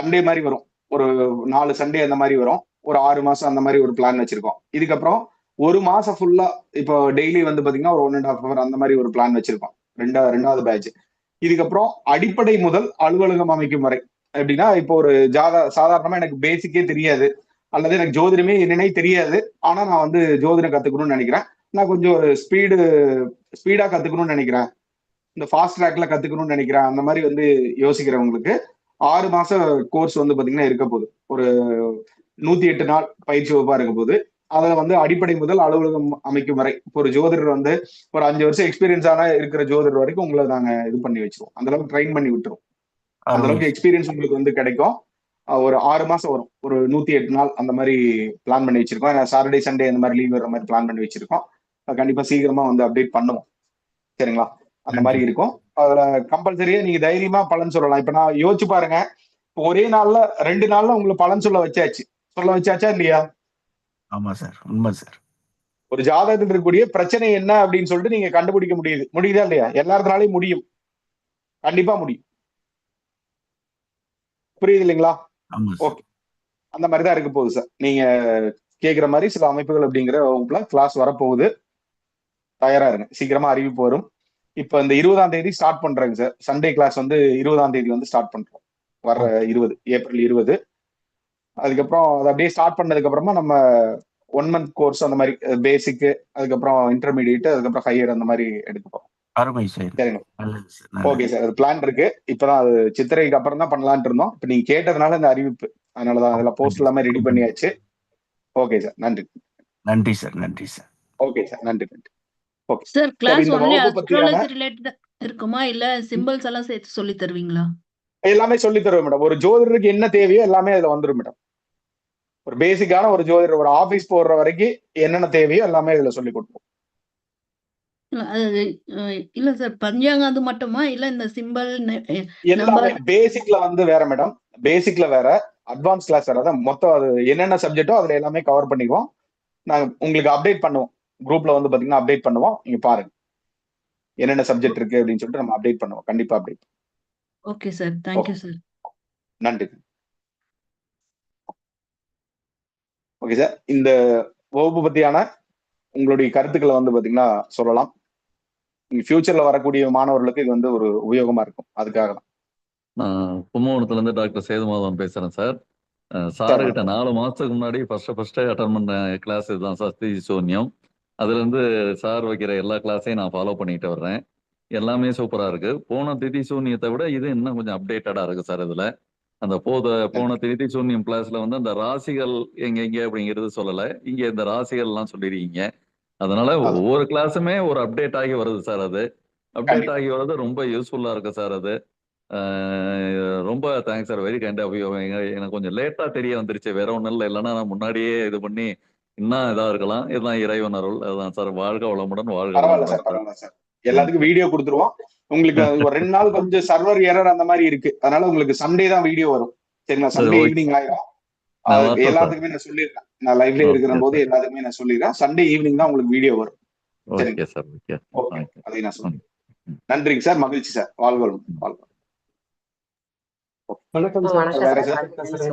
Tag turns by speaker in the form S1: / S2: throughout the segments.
S1: Sunday மாதிரி வரும். ஒரு நாலு சண்டே அந்த மாதிரி வரும். ஒரு ஆறு மாசம் அந்த மாதிரி ஒரு பிளான் வச்சிருக்கோம். இதுக்கப்புறம் ஒரு மாசம் ஃபுல்லா இப்போ டெய்லி வந்து பாத்தீங்கன்னா ஒரு ஒன் அண்ட் ஹாஃப் ஹவர் அந்த மாதிரி ஒரு பிளான் வச்சிருக்கோம். ரெண்டா ரெண்டாவது பேட்ச் இதுக்கப்புறம் அடிப்படை முதல் அலுவலகம் அமைக்கும் வரை. எப்படின்னா இப்போ ஒரு ஜாதா சாதாரணமா எனக்கு பேசிக்கே தெரியாது. அல்லது எனக்கு ஜோதிடமே என்னன்னே தெரியாது. ஆனா நான் வந்து ஜோதிடம் கத்துக்கணும்னு நினைக்கிறேன். நான் கொஞ்சம் ஒரு ஸ்பீடு ஸ்பீடா கத்துக்கணும்னு நினைக்கிறேன். இந்த ஃபாஸ்ட் ட்ராக்ல கத்துக்கணும்னு நினைக்கிறேன். அந்த மாதிரி வந்து யோசிக்கிறவங்களுக்கு ஆறு மாச கோர்ஸ் வந்து பாத்தீங்கன்னா இருக்க போகுது. ஒரு நூத்தி எட்டு நாள் பயிற்சி வகுப்பா இருக்க போகுது. அதுல வந்து அடிப்படை முதல் அலுவலகம் அமைக்கும் வரை இப்போ ஒரு ஜோதிடர் வந்து ஒரு அஞ்சு வருஷம் எக்ஸ்பீரியன்ஸ் ஆன இருக்கிற ஜோதிடர் வரைக்கும் உங்களை நாங்க இது பண்ணி வச்சிருவோம். அந்த அளவுக்கு ட்ரெயின் பண்ணி விட்டுருவோம் அந்த அளவுக்கு எக்ஸ்பீரியன்ஸ் உங்களுக்கு வந்து கிடைக்கும். ஒரு ஆறு மாசம் வரும். ஒரு நூத்தி எட்டு நாள் அந்த மாதிரி பிளான் பண்ணி வச்சிருக்கோம். சாட்டர்டே சண்டே அந்த மாதிரி லீவ் வர மாதிரி பிளான் பண்ணி வச்சிருக்கோம். கண்டிப்பா சீக்கிரமா வந்து அப்டேட் பண்ணுவோம். சரிங்களா? அந்த மாதிரி இருக்கும். அதுல கம்பல்சரியா நீங்க தைரியமா பலன் சொல்லலாம். இப்ப நான் யோசிச்சு பாருங்க. ஒரே நாள்ல ரெண்டு நாள்ல உங்களுக்கு பலன் சொல்ல வச்சாச்சு. சொல்ல வச்சாச்சா இல்லையா?
S2: ஆமா சார். உண்மை சார்.
S1: ஒரு ஜாதகத்தில் இருக்கக்கூடிய பிரச்சனை என்ன அப்படின்னு சொல்லிட்டு நீங்க கண்டுபிடிக்க முடியுது. முடியுதா இல்லையா? எல்லாத்தினாலையும் முடியும். கண்டிப்பா முடியும். புரியுது இல்லைங்களா? ஓகே. அந்த மாதிரி தான் இருக்க போகுது சார். நீங்க கேக்குற மாதிரி சில அமைப்புகள் அப்படிங்கிற வகுப்புல கிளாஸ் வரப்போகுது. தயாரா இருங்க. சீக்கிரமா அறிவிப்பு வரும். இப்ப இந்த இருபதாம் தேதி ஸ்டார்ட் பண்றேங்க சார் சண்டே கிளாஸ் வந்து இருபதாம் தேதி வந்து ஸ்டார்ட் பண்றோம். வர இருபது ஏப்ரல் இருபது. அதுக்கப்புறம் அது அப்படியே ஸ்டார்ட் பண்ணதுக்கு அப்புறமா நம்ம ஒன் மந்த் கோர்ஸ் அந்த மாதிரி பேசிக் அதுக்கப்புறம் இன்டர்மீடியட் அதுக்கப்புறம் ஹையர் அந்த மாதிரி எடுக்க போறோம்
S2: அருமை சார்.
S1: ஓகே சார் அது பிளான் இருக்கு. இப்பதான் அது சித்திரைக்கு அப்புறம் தான் பண்ணலாம்னு இருந்தோம். இப்ப நீங்க கேட்டதுனால இந்த அறிவிப்பு. அதனாலதான் அதுல போஸ்ட் எல்லாமே ரெடி பண்ணியாச்சு. ஓகே சார் நன்றி.
S2: நன்றி சார் நன்றி சார்
S1: ஓகே சார் நன்றி நன்றி.
S3: Sir class only astrology related இருக்குமா? இல்ல சிம்பிள்ஸ் எல்லாம் சேர்த்து சொல்லி தருவீங்களா?
S1: எல்லாமே சொல்லி தருவேன் மேடம் ஒரு ஜோதிடருக்கு என்ன தேவையோ எல்லாமே அதுல வந்துடும் மேடம் ஒரு பேசிக்கான ஒரு ஜோதிடர் ஒரு ஆபீஸ் போடுற வரைக்கும் என்னென்ன தேவையோ எல்லாமே இதுல சொல்லி கொடுப்போம்.
S3: இல்ல சார் பஞ்சாங்கம் அது மட்டுமா? இல்ல இந்த சிம்பிள்
S1: எல்லாமே பேசிக்ல வந்து வேற மேடம் பேசிக்ல வேற. அட்வான்ஸ் கிளாஸ் வேற. அதான் மொத்தம் அது என்னென்ன சப்ஜெக்டோ அதுல எல்லாமே கவர் பண்ணிக்குவோம். நாங்க உங்களுக்கு அப்டேட் பண்ணுவோம். குரூப்ல வந்து பாத்தீங்கன்னா அப்டேட் பண்ணுவோம். நீங்க பாருங்க. என்னென்ன சப்ஜெக்ட் இருக்கு அப்படின்னு சொல்லிட்டு நம்ம அப்டேட் பண்ணுவோம். கண்டிப்பா update
S3: okay sir thank you sir
S1: நன்றி. ஓகே சார் இந்த வகுப்பு பத்தியான உங்களுடைய கருத்துக்களை வந்து பாத்தீங்கன்னா சொல்லலாம். ஃபியூச்சர்ல வரக்கூடிய மாணவர்களுக்கு இது வந்து ஒரு உபயோகமா இருக்கும். அதுக்காக தான்.
S4: நான் கும்பகோணத்துல இருந்து டாக்டர் சேதுமாதவன் பேசுறேன் சார் சார் கிட்ட நாலு மாசத்துக்கு முன்னாடி ஃபர்ஸ்ட் ஃபர்ஸ்ட் அட்டன் பண்ண கிளாஸ் இதுதான் சார் ஸ்திதி சூன்யம். அதுல இருந்து சார் வைக்கிற எல்லா கிளாஸையும் நான் ஃபாலோ பண்ணிட்டு வர்றேன். எல்லாமே சூப்பரா இருக்கு. போன திதி சூன்யத்தை விட இது இன்னும் கொஞ்சம் அப்டேட்டடா இருக்கு சார் இதுல. அந்த போத போன திதி சூன்யம் கிளாஸ்ல வந்து அந்த ராசிகள் எங்க எங்க அப்படிங்கிறது சொல்லல. இங்க இந்த ராசிகள் எல்லாம் சொல்லிருக்கீங்க. அதனால ஒவ்வொரு கிளாஸுமே ஒரு அப்டேட் ஆகி வருது சார் அது. அப்டேட் ஆகி வர்றது ரொம்ப யூஸ்ஃபுல்லா இருக்கு சார் அது. ரொம்ப thanks sir. Very kind of you எனக்கு கொஞ்சம் லேட்டா தெரிய வந்துருச்சு. வேற ஒன்றும் இல்லை. இல்லைன்னா நான் முன்னாடியே இது பண்ணி இன்னும் இதா இருக்கலாம். இதுதான் இறைவன் அருள். அதுதான் சார். வாழ்க வளமுடன் வாழ்க
S1: சார் சார். எல்லாத்துக்கும் வீடியோ கொடுத்துருவோம். உங்களுக்கு ஒரு ரெண்டு நாள் கொஞ்சம் சர்வர் எரர் அந்த மாதிரி இருக்கு. அதனால உங்களுக்கு சண்டே தான் வீடியோ வரும். சரிங்களா?
S4: சரி,
S1: சண்டே. ஈவினிங் ஆயிரும்.
S4: சார்.
S1: எல்லாத்துக்குமே நான் சொல்லிடுறேன். நான் லைவ்ல இருக்கிற போது. எல்லாத்துக்குமே நான் சொல்லிடுறேன். சண்டே ஈவினிங் தான் உங்களுக்கு வீடியோ வரும்.
S4: Okay sir. ஓகே.
S1: அதை நான் சொல்றேன். நன்றிங்க சார். மகிழ்ச்சி சார். வாழ்வரும் வாழ்வரும்
S5: வணக்கம் சார்.
S6: வணக்கம்
S1: வேற
S6: சார்.
S1: சார்?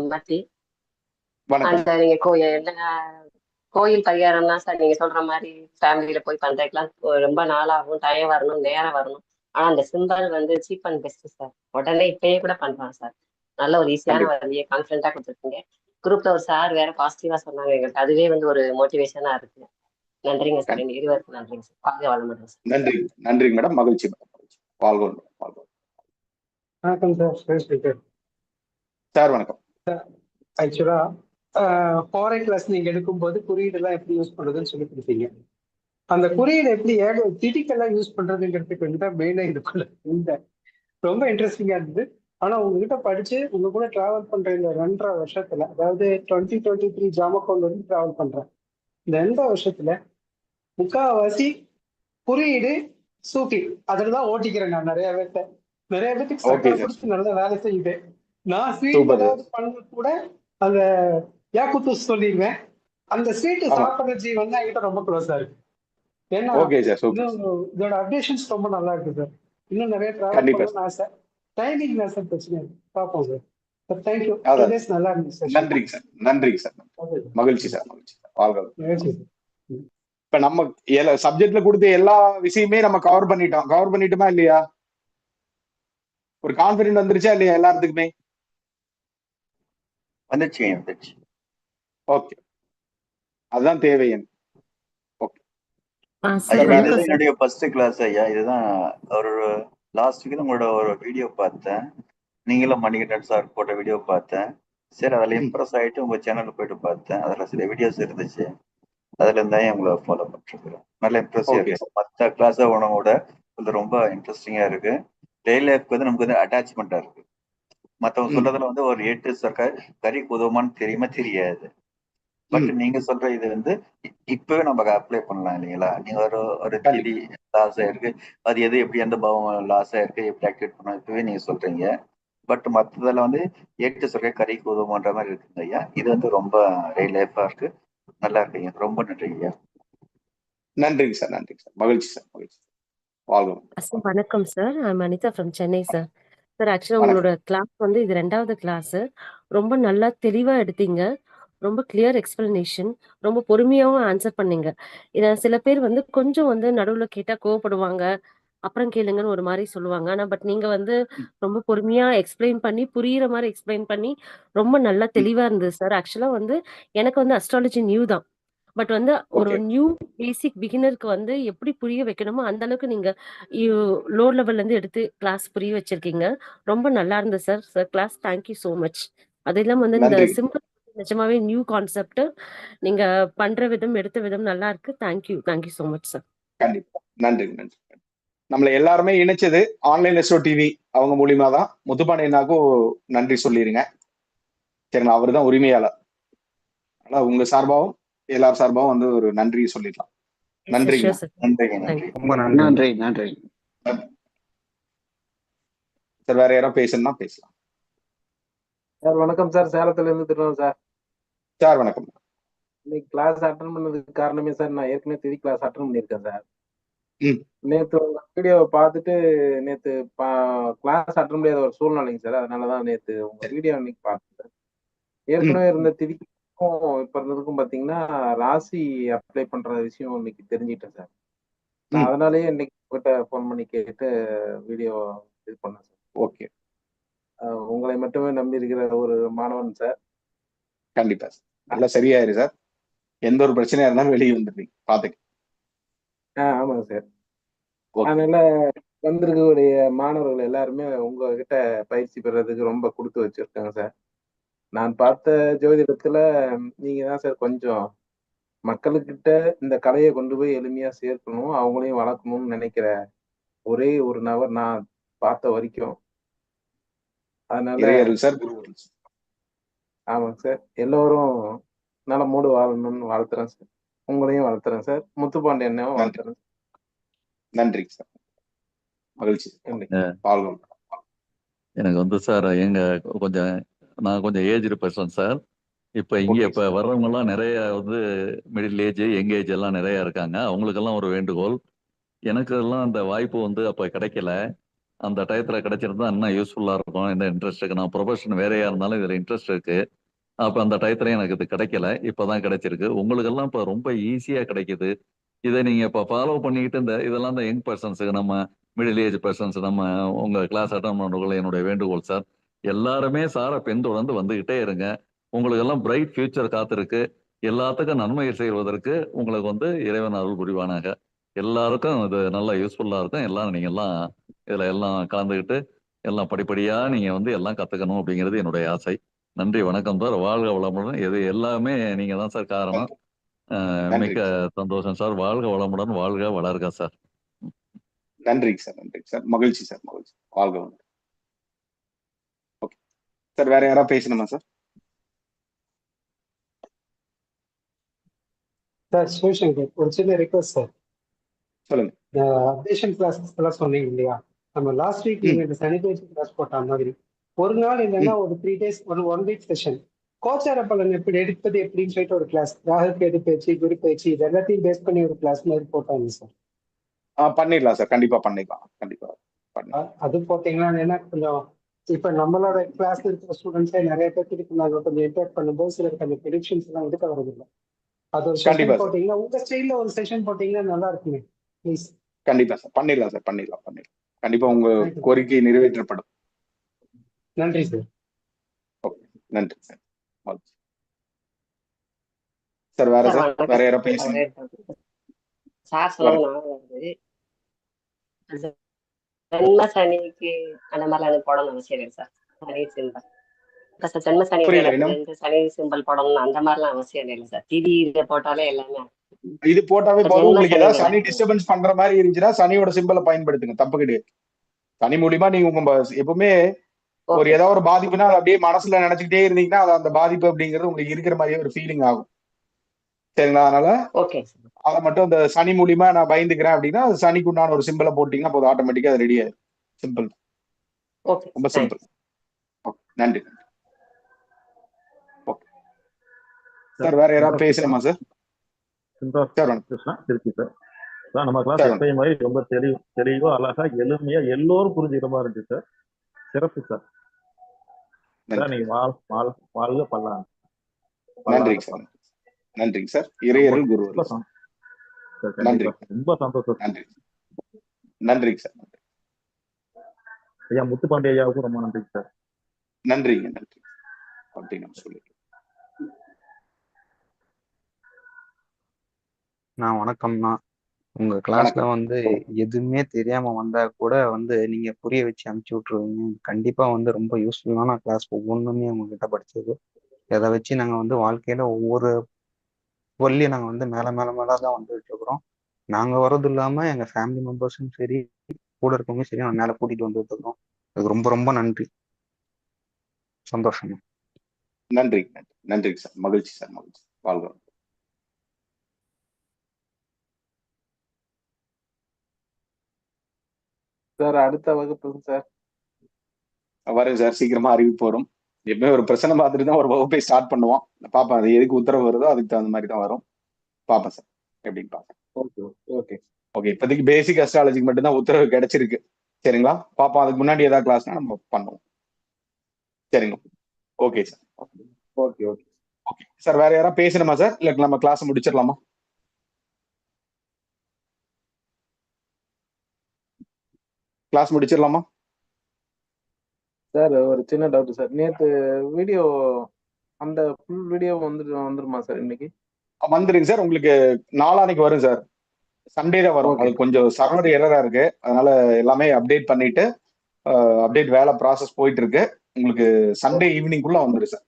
S1: வணக்கம்.
S6: கோயில் பரிகாரம் தான் சார் நீங்க சொல்ற மாதிரி ஃபேமிலியில போய் பண்றதுக்கெல்லாம் ரொம்ப நாள் ஆகும் டைம் வரணும் நேரம் வரணும். ஆனா அந்த சிம்பல் வந்து சீப் அண்ட் பெஸ்ட் சார் உடனே இப்பயே கூட பண்றோம் சார் நல்ல ஒரு ஈஸியான வழியை கான்ஃபிடண்டா கொடுத்துருக்கீங்க. குரூப்ல ஒரு சார் வேற பாசிட்டிவா சொன்னாங்க எங்களுக்கு அதுவே வந்து ஒரு மோட்டிவேஷனா இருக்கு. நன்றிங்க சார் எங்க இருவருக்கும் நன்றிங்க சார் பாக்க வளமுடன் சார்
S1: நன்றி நன்றிங்க மேடம் மகிழ்ச்சி மேடம்
S5: வணக்கம் சார்
S1: சார் வணக்கம்.
S5: ஆக்சுவலா ஃபாரின் கிளாஸ் நீங்க எடுக்கும்போது குறியீடு எல்லாம் எப்படி யூஸ் பண்றதுன்னு சொல்லி கொடுத்தீங்க. அந்த குறியீடு எப்படி ஏக திதிக்கெல்லாம் யூஸ் பண்றதுங்கிறதுக்கு வந்து தான் மெயினா இதுக்குள்ள இந்த. ரொம்ப இன்ட்ரெஸ்டிங்கா இருந்தது. ஆனா உங்ககிட்ட படிச்சு உங்க கூட டிராவல் பண்ற இந்த ரெண்டரை வருஷத்துல அதாவது டுவெண்ட்டி டுவெண்ட்டி த்ரீ ஜாமக்கோல் வரைக்கும் டிராவல் பண்றேன். இந்த ரெண்டரை வருஷத்துல முக்காவாசி குறியீடு சூஃபி. அதில் தான் ஓட்டிக்கிறேன் நான் நிறைய பேர்த்த. நிறைய
S1: sir.
S5: கொடுத்து நல்லா வேலை செய்யுது. நான்
S1: sir.
S5: ஏதாவது பண்ண கூட அந்த யாக்குத்தூஸ் சொல்லிடுவேன் அந்த ஸ்வீட். சாப்பிட்ற ஜீ வந்து என்கிட்ட ரொம்ப க்ளோஸா இருக்கு. ஏன்னா
S1: சார்
S5: இதோட அப்டேஷன்ஸ் ரொம்ப நல்லா இருக்கு சார் இன்னும் நிறைய டிராவல் பண்ணணும்னு ஆசை. டைமிங் தான் சார் பிரச்சனை. பார்ப்போம் சார் தேங்க்யூ
S1: அதான்.
S5: நல்லா இருந்துச்சு
S1: நன்றிங்க சார் நன்றிங்க சார் மகிழ்ச்சி சார் மகிழ்ச்சி சார் வாழ்க. இப்ப நம்ம சப்ஜெக்ட்ல கொடுத்த எல்லா விஷயமே நம்ம கவர் பண்ணிட்டோம். கவர் பண்ணிட்டோமா இல்லையா? ஒரு கான்பிடென்ட் வந்துருச்சா இல்லையா எல்லாத்துக்குமே
S2: வந்துச்சு வந்துச்சு
S1: ஓகே அதுதான் தேவை
S2: என்னுடைய ஃபர்ஸ்ட் கிளாஸ் ஐயா இதுதான் ஒரு லாஸ்ட் வீக் உங்களோட ஒரு வீடியோ பார்த்தேன். நீங்களும் மணிகண்டன் சார் போட்ட வீடியோ பார்த்தேன். சரி அதில். இம்ப்ரெஸ் ஆயிட்டு உங்க சேனலுக்கு போயிட்டு பார்த்தேன். அதில் சில வீடியோஸ் இருந்துச்சு. அதுல இருந்தா உங்களை ஃபாலோ பண்ணிருக்கிறேன் நல்ல
S1: Okay.
S2: இருக்கு. மற்ற கிளாஸ் உணவோட இது ரொம்ப இன்ட்ரெஸ்டிங்கா இருக்கு. டெய்லி லைஃப்க்கு வந்து நமக்கு வந்து அட்டாச்மெண்டா இருக்கு. மத்தவங்க
S1: ம்.
S2: சொல்றதுல வந்து ஒரு ஏட்டு சர்க்கா கறி உதவுமான்னு தெரியுமா தெரியாது. பட். நீங்க சொல்ற இது வந்து இப்பவே நம்ம அப்ளை பண்ணலாம் இல்லைங்களா? நீங்க ஒரு ஒரு. திதி லாஸ் ஆயிருக்கு அது எது எப்படி எந்த பாவம் லாஸ் ஆயிருக்கு எப்படி ஆக்டிவேட் பண்ணணும் இப்பவே நீங்க சொல்றீங்க. பட் மத்ததுல வந்து ஏட்டு சர்க்கை கறிக்கு உதவுன்ற மாதிரி இருக்குங்க ஐயா. இது வந்து ரொம்ப ரியல் லைஃபா இருக்கு. நல்லா இருக்குங்க. ரொம்ப நன்றி ஐயா.
S1: நன்றிங்க சார். நன்றிங்க சார். மகிழ்ச்சி சார். மகிழ்ச்சி.
S7: சார். வணக்கம் sir. I'm Anitha from Chennai sir. Sir ஆக்சுவலாக. உங்களோட கிளாஸ் வந்து இது ரெண்டாவது கிளாஸ் ரொம்ப நல்லா தெளிவா எடுத்தீங்க. ரொம்ப கிளியர் எக்ஸ்பிளனேஷன் ரொம்ப பொறுமையாவும் ஆன்சர் பண்ணீங்க. இதை சில பேர் வந்து கொஞ்சம் வந்து நடுவுல கேட்டா கோவப்படுவாங்க. அப்புறம் கேளுங்கன்னு ஒரு மாதிரி சொல்லுவாங்க. ஆனா பட் நீங்க வந்து ரொம்ப பொறுமையா எக்ஸ்பிளைன் பண்ணி புரியுற மாதிரி எக்ஸ்பிளைன் பண்ணி ரொம்ப நல்லா தெளிவா இருந்தது சார் ஆக்சுவலா வந்து எனக்கு வந்து அஸ்ட்ராலஜி நியூ தான். பட் வந்து ஒரு. நியூ பேசிக் பிகினருக்கு வந்து எப்படி புரிய வைக்கணுமோ அந்த அளவுக்கு நீங்க லோ லெவல்ல இருந்து எடுத்து கிளாஸ் புரிய வச்சிருக்கீங்க. ரொம்ப நல்லா இருந்தது sir sir class thank you so much அது இல்லாம வந்து இந்த. சிம்பிள் நிஜமாவே நியூ கான்செப்ட் நீங்க பண்ற விதம் எடுத்த விதம் நல்லா இருக்கு. Thank you thank you so much sir
S1: கண்டிப்பா. நன்றி நன்றி. நம்மளை எல்லாருமே இணைச்சது ஆன்லைன் எஸ்ஓ டிவி அவங்க மூலியமா தான். முத்துப்பாண்டியனாக்கும் நன்றி சொல்லிருங்க. சரிங்களா அவர் தான் உரிமையாளர். அதனால உங்க சார்பாகவும் எல்லார் சார்பாகவும் வந்து ஒரு நன்றி சொல்லிடலாம்.
S2: நன்றி.
S7: you.
S8: ரொம்ப நன்றி. நன்றி
S1: சார் வேற யாராவது பேசணும்னா பேசலாம்.
S9: சார் வணக்கம் சார். சேலத்துல இருந்து திருவோம் சார்.
S1: சார் வணக்கம்.
S9: இன்னைக்கு கிளாஸ் அட்டன் பண்ணதுக்கு காரணமே சார் நான் ஏற்கனவே திதி கிளாஸ் அட்டன் பண்ணியிருக்கேன் சார். நேத்து உங்க வீடியோவை பார்த்துட்டு நேத்து கிளாஸ் அட்டன் முடியாத ஒரு சூழ்நிலைங்க சார். அதனாலதான் நேத்து உங்க வீடியோ இன்னைக்கு பார்த்தேன் சார். ஏற்கனவே இருந்த திதிக்கும் இப்ப இருந்ததுக்கும் பாத்தீங்கன்னா ராசி அப்ளை பண்ற விஷயம் இன்னைக்கு தெரிஞ்சுக்கிட்டேன் சார். அதனாலயே இன்னைக்கு உங்ககிட்ட ஃபோன் பண்ணி கேட்டு வீடியோ இது பண்ணேன் சார்.
S1: ஓகே.
S9: உங்களை மட்டுமே நம்பி இருக்கிற ஒரு மாணவன் சார்.
S1: கண்டிப்பா நல்லா சரியாயிரு சார். எந்த ஒரு பிரச்சனையா இருந்தாலும் வெளியே வந்துடுறீங்க. பாத்துக்க.
S9: ஆ ஆமாங்க சார். அதனால வந்திருக்கக்கூடிய மாணவர்கள் எல்லாருமே உங்ககிட்ட பயிற்சி பெறதுக்கு ரொம்ப கொடுத்து வச்சிருக்காங்க சார். நான் பார்த்த ஜோதிடத்துல நீங்க தான் சார் கொஞ்சம் மக்களுக்கிட்ட இந்த கலையை கொண்டு போய் எளிமையா சேர்க்கணும் அவங்களையும் வளர்க்கணும்னு நினைக்கிற ஒரே ஒரு நபர் நான் பார்த்த வரைக்கும். அதனால
S1: சார்
S9: ஆமாங்க சார். எல்லோரும் நலமோடு வாழணும்னு வாழ்த்துறேன் சார். உங்களையும் வளர்த்துறேன் சார். முத்துப்பாண்டியனையும்
S1: நன்றி.
S9: வளர்த்துறேன்
S1: நன்றிங்க சார். மகிழ்ச்சி.
S9: நன்றி.
S4: எனக்கு வந்து சார் எங்க கொஞ்சம் நான் கொஞ்சம் ஏஜ்டு பர்சன் சார். இப்போ இங்கே இப்போ
S1: sir.
S4: வர்றவங்கலாம் நிறைய வந்து மிடில் ஏஜ் யங் ஏஜ் எல்லாம் நிறைய இருக்காங்க. அவங்களுக்கெல்லாம் ஒரு வேண்டுகோள். எனக்கு எல்லாம் அந்த வாய்ப்பு வந்து அப்போ கிடைக்கல. அந்த டயத்தில் கிடைச்சிருந்தா இன்னும் யூஸ்ஃபுல்லாக இருக்கும் இந்த இன்ட்ரெஸ்ட்டுக்கு நான் ப்ரொஃபஷன் வேறையா இருந்தாலும் இதில் இன்ட்ரெஸ்ட் இருக்கு. அப்போ அந்த டயத்துல எனக்கு இது கிடைக்கல. இப்போ தான் கிடைச்சிருக்கு. உங்களுக்கெல்லாம் இப்போ ரொம்ப ஈஸியாக கிடைக்குது. இதை நீங்கள் இப்போ ஃபாலோ பண்ணிக்கிட்டு இந்த இதெல்லாம் இந்த யங் பர்சன்ஸுக்கு நம்ம மிடில் ஏஜ் பர்சன்ஸ் நம்ம உங்கள் கிளாஸ் அட்டன் பண்ணுறவங்களை என்னுடைய வேண்டுகோள் சார் எல்லாருமே சாரை பின்தொடர்ந்து வந்துக்கிட்டே இருங்க. உங்களுக்கு எல்லாம் பிரைட் ஃபியூச்சர் காத்திருக்கு. எல்லாத்துக்கும் நன்மை செய்வதற்கு உங்களுக்கு வந்து இறைவன் அருள் புரிவானாக. எல்லாருக்கும் இது நல்லா யூஸ்ஃபுல்லாக இருக்கும். எல்லாரும் நீங்கள் எல்லாம் இதில் எல்லாம் கலந்துக்கிட்டு எல்லாம் படிப்படியாக நீங்கள் வந்து எல்லாம் கற்றுக்கணும் அப்படிங்கிறது என்னுடைய ஆசை. நன்றி வணக்கம் சார். வாழ்க வளமுடன். இது எல்லாமே நீங்கள் தான் சார் காரணம்.
S1: நன்றி.
S4: மிக்க சந்தோஷம் சார். வாழ்க வளமுடன். வாழ்க வளர்க சார்.
S1: நன்றிங்க சார். நன்றிங்க சார். மகிழ்ச்சி சார். மகிழ்ச்சி. வாழ்க வளமுடன். ஓகே. சார் வேற யாராவது பேசணுமா சார்?
S5: சார் சிவசங்கர் ஒரு சின்ன ரிக்வஸ்ட் சார்.
S1: சொல்லுங்க.
S5: இந்த அப்டேஷன் கிளாஸஸ் எல்லாம் சொன்னீங்க இல்லையா? நம்ம லாஸ்ட் வீக் நீங்க இந்த சானிடேஷன் கிளாஸ் போட்ட மாதிரி ஒரு நாள் இல்லைன்னா ஒரு த்ரீ டேஸ் ஒரு ஒன் வீக் செஷன் கோச்சார பலன் எப்படி எடுப்பது எப்படின்னு சொல்லிட்டு ஒரு கிளாஸ் ராகுக்கு எது பேச்சு குரு பேச்சு இது எல்லாத்தையும் பேஸ் பண்ணி ஒரு கிளாஸ் மாதிரி போட்டாங்க சார்
S1: பண்ணிடலாம் சார் கண்டிப்பா பண்ணிடலாம். கண்டிப்பா
S5: அது போட்டீங்கன்னா என்ன கொஞ்சம் இப்ப நம்மளோட கிளாஸ்ல இருக்கிற ஸ்டூடெண்ட்ஸே நிறைய பேர்த்துக்கு நாங்க கொஞ்சம் இன்டர்ட் பண்ணும்போது சிலருக்கு அந்த ப்ரெடிக்ஷன்ஸ் எல்லாம் எடுக்க வரதில்லை அது ஒரு செஷன். போட்டீங்கன்னா உங்க ஸ்டைல்ல ஒரு செஷன் போட்டீங்கன்னா நல்லா இருக்குமே. ப்ளீஸ்
S1: கண்டிப்பா சார். பண்ணிடலாம் சார். பண்ணிடலாம் பண்ணிடலாம். கண்டிப்பா உங்க. கோரிக்கை நிறைவேற்றப்படும்.
S5: நன்றி சார்.
S1: நன்றி சார். சார் வேற
S6: சார்
S1: வேற யாரோ. பேசுங்க.
S6: சார் ஜென்ம சனிக்கு அந்த மாதிரிலாம் எனக்கு போடணும் அவசியம் இல்லை சார். சனி சிம்பல். சார் ஜென்ம சனி சனி சிம்பல் போடணும் அந்த மாதிரிலாம் அவசியம் இல்லை சார். திதி இதை போட்டாலே எல்லாமே
S1: இது போட்டாவே போதும். உங்களுக்கு ஏதாவது. சனி டிஸ்டர்பன்ஸ் பண்ற மாதிரி இருந்துச்சுன்னா சனியோட சிம்பிளை பயன்படுத்துங்க தப்பு கிடையாது சனி மூலியமா நீங்க உங்க எப்பவுமே ஒரு ஏதாவது ஒரு பாதிப்புனா அதை அப்படியே மனசுல நினைச்சுக்கிட்டே இருந்தீங்கன்னா அது அந்த பாதிப்பு அப்படிங்கிறது உங்களுக்கு இருக்கிற மாதிரியே ஒரு ஃபீலிங் ஆகும். சரிங்களா? அதனால அதை மட்டும் இந்த சனி மூலியமா நான் பயந்துக்கிறேன் அப்படின்னா அது சனிக்கு உண்டான ஒரு சிம்பிளை போட்டீங்கன்னா போதும். ஆட்டோமேட்டிக்கா அது ரெடி ஆயிடும் சிம்பிள்
S6: ஓகே
S1: ரொம்ப சிம்பிள் ஓகே நன்றி சார் வேற யாராவது பேசணுமா சார் வணக்கம்
S8: கிருஷ்ணா திருச்சி சார் சார் நம்ம கிளாஸ் எப்பயும் மாதிரி ரொம்ப தெளிவு தெளிவா அழகா எளிமையா எல்லோரும் புரிஞ்சுக்கிற மாதிரி இருந்துச்சு சார் சிறப்பு சார் சார்
S1: நன்றி.
S8: நீங்க வாழ் வாழ் வாழ்க பல்லாண்டு.
S1: நன்றிங்க சார் நன்றிங்க சார்
S8: சந்தோஷம். சார்
S1: நன்றி.
S8: ரொம்ப சந்தோஷம்.
S1: நன்றி. நன்றிங்க சார்
S8: ஐயா முத்துப்பாண்டி ஐயாவுக்கும் ரொம்ப நன்றி சார்
S1: நன்றிங்க நன்றி. அப்படின்னு நம்ம
S10: நான் வணக்கம்ண்ணா உங்க கிளாஸ்ல வந்து எதுவுமே தெரியாம வந்தா கூட வந்து நீங்க புரிய வச்சு அனுப்பிச்சு விட்டுருவீங்க. கண்டிப்பா வந்து ரொம்ப யூஸ்ஃபுல்லான கிளாஸ் ஒவ்வொன்றுமே உங்ககிட்ட படிச்சது. இதை வச்சு நாங்க வந்து வாழ்க்கையில ஒவ்வொரு வழியும் நாங்க வந்து மேல மேல மேல தான் வந்துட்டு இருக்கிறோம். நாங்க வர்றது இல்லாம எங்க ஃபேமிலி மெம்பர்ஸும் சரி கூட இருக்கவங்க சரி நாங்க மேல கூட்டிட்டு வந்துட்டு இருக்கோம் அதுக்கு ரொம்ப ரொம்ப நன்றி. சந்தோஷம்.
S1: நன்றி. நன்றி நன்றிங்க சார். மகிழ்ச்சி சார். மகிழ்ச்சி. வாழ்க வளமுடன்.
S9: சார் அடுத்த வகுப்புங்க சார்.
S1: வரும் சார் சீக்கிரமா அறிவிப்பு வரும் எப்பவுமே ஒரு பிரச்சனை பார்த்துட்டு தான் ஒரு வகுப்பை ஸ்டார்ட் பண்ணுவோம். பார்ப்பேன் அது எதுக்கு உத்தரவு வருதோ அதுக்கு தகுந்த மாதிரி தான் வரும். பார்ப்பேன் சார் எப்படின்னு பார்ப்பேன்
S9: ஓகே ஓகே.
S1: ஓகே இப்போதைக்கு பேசிக் அஸ்ட்ராலஜிக்கு மட்டும்தான் உத்தரவு கிடைச்சிருக்கு. சரிங்களா? பார்ப்போம் அதுக்கு முன்னாடி ஏதாவது கிளாஸ்னா நம்ம பண்ணுவோம். சரிங்க. Okay sir.
S9: Okay okay.
S1: Okay. Sir வேற யாராவது பேசணுமா சார்? இல்லை நம்ம கிளாஸ் முடிச்சிடலாமா? கிளாஸ் முடிச்சிடலாமா
S9: சார் ஒரு சின்ன டவுட் சார் நேத்து வீடியோ அந்த ஃபுல் வீடியோ வந்துட்டு வந்துருமா சார் இன்னைக்கு?
S1: வந்துருங்க சார் உங்களுக்கு நாளானைக்கு வரும் சார் சண்டே தான் வரும். அது கொஞ்சம் சர்வர் எரரா இருக்கு. அதனால எல்லாமே அப்டேட் பண்ணிட்டு அப்டேட் வேலை ப்ராசஸ் போயிட்டு இருக்கு உங்களுக்கு சண்டே ஈவினிங்குள்ள வந்துடும் சார்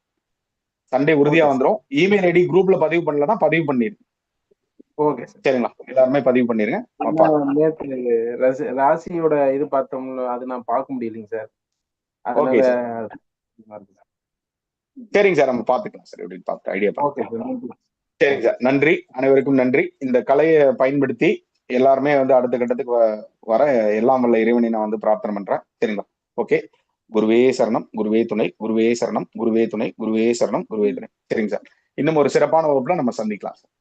S1: சண்டே உறுதியா. வந்துடும் இமெயில் ஐடி குரூப்ல பதிவு பண்ணலன்னா பதிவு பண்ணிருங்க
S9: ஓகே சார்.
S1: சரிங்களா எல்லாருமே பதிவு பண்ணிருங்க.
S9: ரசி- ராசியோட இது பார்த்தோம்ல அது நான் பார்க்க முடியலைங்க சார்.
S1: Okay,
S9: அதனால
S1: சரிங்க சார் நம்ம பாத்துக்கலாம் சார் எப்படின்னு பார்த்து ஐடியா
S9: ஓகே
S1: பார்க்கலாம்
S9: சார்
S1: சரிங்க சார் நன்றி. அனைவருக்கும் நன்றி. இந்த கலையை பயன்படுத்தி எல்லாருமே வந்து அடுத்த கட்டத்துக்கு வர எல்லாம் வல்ல இறைவனை நான் வந்து பிரார்த்தனை பண்றேன். சரிங்களா? ஓகே. குருவே சரணம் குருவே துணை குருவே சரணம் குருவே துணை குருவே சரணம் குருவே துணை. சரிங்க சார். இன்னும் ஒரு சிறப்பான வகுப்புல நம்ம சந்திக்கலாம் சார்.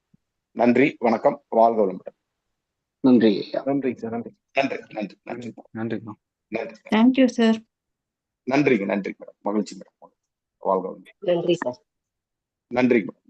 S1: நன்றி வணக்கம் வாழ்க வளமுடன்.
S10: நன்றி.
S9: நன்றிங்க சார் நன்றி.
S1: நன்றி நன்றி நன்றி.
S10: நன்றிண்ணா
S1: நன்றி.
S3: தேங்க்யூ சார்
S1: நன்றிங்க நன்றி மேடம். மகிழ்ச்சி மேடம். வாழ்க வளமுடன்.
S6: நன்றி சார்.
S1: நன்றிங்க மேடம்.